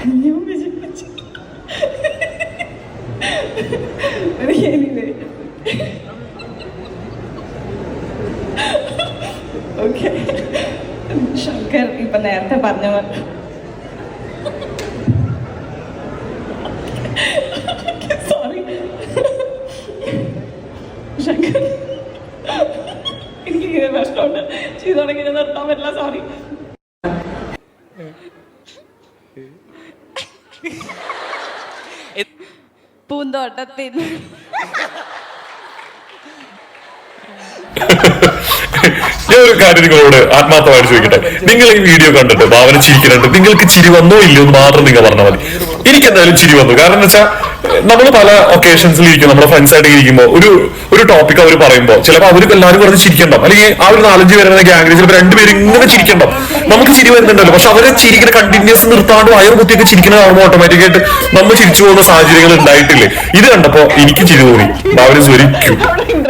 ഞാൻ വിചാരിച്ചു ഓക്കെ ശങ്കർ ഇപ്പൊ നേരത്തെ പറഞ്ഞവർ സോറി ശങ്കർ എനിക്ക് ഇങ്ങനെ പ്രശ്നമുണ്ട് ചെയ്തോണെങ്കിൽ നിർത്താൻ പറ്റില്ല സോറി പൂന്തോട്ടത്തിൽ. ഞാൻ ഒരു കാര്യം നിങ്ങളോട് ആത്മാർത്ഥമായിട്ട് ചോദിക്കട്ടെ. നിങ്ങൾ ഈ വീഡിയോ കണ്ടിട്ട് ഭാവന ചിരിക്കുന്നുണ്ട്. നിങ്ങൾക്ക് ചിരി വന്നോ ഇല്ലയോ എന്ന് മാത്രം നിങ്ങൾ പറഞ്ഞാൽ മതി. എനിക്ക് എന്തായാലും ചിരി വന്നു. കാരണം എന്ന് വെച്ചാൽ നമ്മൾ പല ഒക്കേഷൻസിൽ ഇരിക്കും നമ്മുടെ ഫ്രണ്ട്സ് ആയിട്ട് ഇരിക്കുമ്പോൾ ഒരു ഒരു ടോപ്പിക് അവർ പറയുമ്പോൾ ചിലപ്പോൾ അവർക്ക് എല്ലാവരും കുറച്ച് ചിരിക്കണ്ടോ അല്ലെങ്കിൽ ആ ഒരു നാലഞ്ച് പേരുടെ ഗ്യാങ്ങിൽ ചിലപ്പോൾ രണ്ടുപേരും ഇങ്ങനെ ചിരിക്കണ്ടോ നമുക്ക് ചിരി വരുന്നുണ്ടല്ലോ. പക്ഷെ അവരെ ചിരിക്കുന്ന കണ്ടിന്യൂസ് നിർത്താണ്ട് വയർ കുത്തിയൊക്കെ ചിരിക്കുന്ന കാണുമ്പോൾ ഓട്ടോമാറ്റിക് ആയിട്ട് നമ്മൾ ചിരിച്ചു പോകുന്ന സാഹചര്യങ്ങൾ ഉണ്ടായിട്ടില്ലേ? ഇത് കണ്ടപ്പോ എനിക്ക് ചിരി തോന്നി. ഭാവന സ്വരിക്കും.